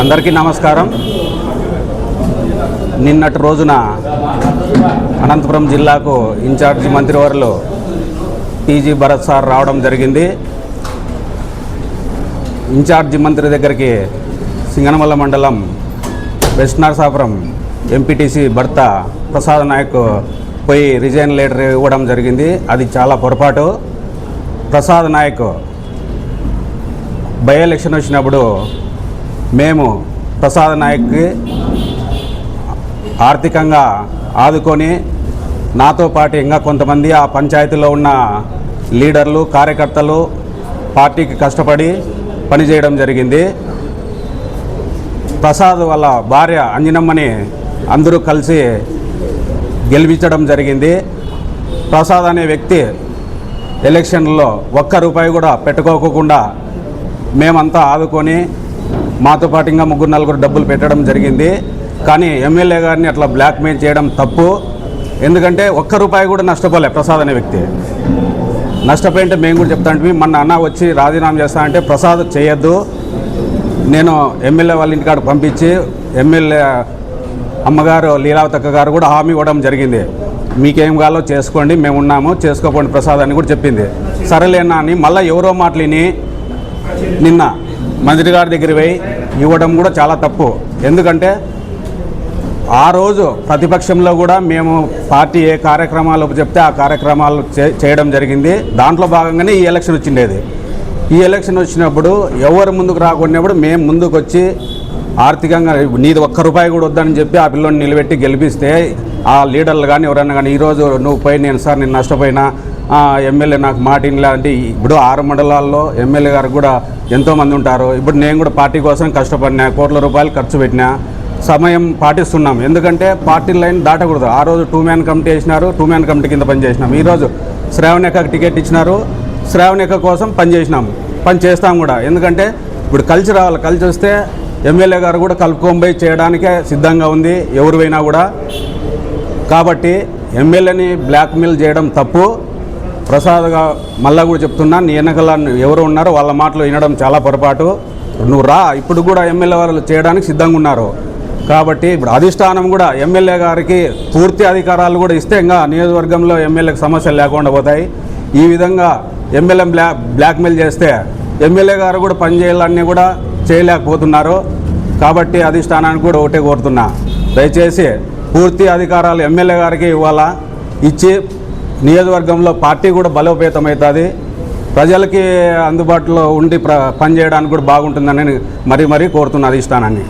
అందరికీ నమస్కారం. నిన్నటి రోజున అనంతపురం జిల్లాకు ఇన్ఛార్జి మంత్రివర్యులు టీజీ భరత్ సార్ రావడం జరిగింది. ఇన్ఛార్జి మంత్రి దగ్గరికి సింగనమల్ల మండలం వెస్ట్ నరసాపురం ఎంపీటీసీ భర్త ప్రసాద్ నాయక్ పోయి రిజైన్ లెటర్ ఇవ్వడం జరిగింది. అది చాలా పొరపాటు. ప్రసాద్ నాయక్ బై ఎలక్షన్ వచ్చినప్పుడు మేము ప్రసాద్ నాయక్కి ఆర్థికంగా ఆదుకొని నాతో పాటు ఇంకా కొంతమంది ఆ పంచాయతీలో ఉన్న లీడర్లు కార్యకర్తలు పార్టీకి కష్టపడి పనిచేయడం జరిగింది. ప్రసాద్ వాళ్ళ భార్య అంజనమ్మని అందరూ కలిసి గెలిపించడం జరిగింది. ప్రసాద్ అనే వ్యక్తి ఎలక్షన్లో ఒక్క రూపాయి కూడా పెట్టుకోకుండా మేమంతా ఆదుకొని మాతో పాటు ఇంకా ముగ్గురు నలుగురు డబ్బులు పెట్టడం జరిగింది. కానీ ఎమ్మెల్యే గారిని అట్లా బ్లాక్మెయిల్ చేయడం తప్పు. ఎందుకంటే ఒక్క రూపాయి కూడా నష్టపోలే ప్రసాద్ అనే వ్యక్తి. నష్టపోయింటే మేము కూడా చెప్తా అంటే మొన్న అన్న వచ్చి రాజీనామా చేస్తా అంటే ప్రసాద్ చేయొద్దు. నేను ఎమ్మెల్యే వాళ్ళ ఇంటికాడ పంపించి ఎమ్మెల్యే అమ్మగారు లీలావతక్క గారు కూడా హామీ ఇవ్వడం జరిగింది. మీకేం కావాలో చేసుకోండి మేము ఉన్నాము చేసుకోకండి ప్రసాద్ అని కూడా చెప్పింది. సరేలేనా అని మళ్ళీ ఎవరో మాటలిని నిన్న మంత్రి గారి దగ్గర పోయి ఇవ్వడం కూడా చాలా తప్పు. ఎందుకంటే ఆ రోజు ప్రతిపక్షంలో కూడా మేము పార్టీ ఏ కార్యక్రమాలు చెప్తే ఆ కార్యక్రమాలు చే- చేయడం జరిగింది. దాంట్లో భాగంగానే ఈ ఎలక్షన్ వచ్చిండేది. ఈ ఎలక్షన్ వచ్చినప్పుడు ఎవరు ముందుకు రాకున్నప్పుడు మేము ముందుకు వచ్చి ఆర్థికంగా నీది ఒక్క రూపాయి కూడా వద్దని చెప్పి ఆ పిల్లని నిలబెట్టి గెలిపిస్తే ఆ లీడర్లు కానీ ఎవరైనా కానీ ఈరోజు నువ్వు పోయి నేను సార్ నేను నష్టపోయినా ఎమ్మెల్యే నాకు మాట అంటే ఇప్పుడు ఆరు మండలాల్లో ఎమ్మెల్యే గారు కూడా ఎంతోమంది ఉంటారు. ఇప్పుడు నేను కూడా పార్టీ కోసం కష్టపడినా కోట్ల రూపాయలు ఖర్చు పెట్టినా సమయం పాటిస్తున్నాం. ఎందుకంటే పార్టీ లైన్ దాటకూడదు. ఆ రోజు టూ మ్యాన్ కమిటీ వేసినారు టూ మ్యాన్ కమిటీ కింద పనిచేసినాం ఈరోజు శ్రావణికకు టికెట్ ఇచ్చినారు శ్రావణిక కోసం పనిచేసినాము పని చేస్తాం కూడా. ఎందుకంటే ఇప్పుడు కలిసి రావాలి. కలిసి వస్తే ఎమ్మెల్యే గారు కూడా కలుపుకొని చేయడానికే సిద్ధంగా ఉంది. ఎవరు కూడా. కాబట్టి ఎమ్మెల్యేని బ్లాక్మెయిల్ చేయడం తప్పు. ప్రసాద్గా మళ్ళా కూడా చెప్తున్నా నీ వెనకాల ఎవరు ఉన్నారో వాళ్ళ మాటలు వినడం చాలా పొరపాటు. నువ్వు రా ఇప్పుడు కూడా ఎమ్మెల్యే వాళ్ళు చేయడానికి సిద్ధంగా ఉన్నారు. కాబట్టి ఇప్పుడు అధిష్టానం కూడా ఎమ్మెల్యే గారికి పూర్తి అధికారాలు కూడా ఇస్తే ఇంకా నియోజకవర్గంలో ఎమ్మెల్యేకి సమస్యలు లేకుండా పోతాయి. ఈ విధంగా ఎమ్మెల్యే బ్లా బ్లాక్మెయిల్ చేస్తే ఎమ్మెల్యే గారు కూడా పనిచేయాలన్నీ కూడా చేయలేకపోతున్నారు. కాబట్టి అధిష్టానానికి కూడా ఒకటే కోరుతున్నా. దయచేసి పూర్తి అధికారాలు ఎమ్మెల్యే గారికి ఇవ్వాలా? ఇచ్చి నియోజకవర్గంలో పార్టీ కూడా బలోపేతమవుతుంది. ప్రజలకి అందుబాటులో ఉండి ప్ర పనిచేయడానికి కూడా బాగుంటుందని మరీ మరీ కోరుతున్న అధిష్టానాన్ని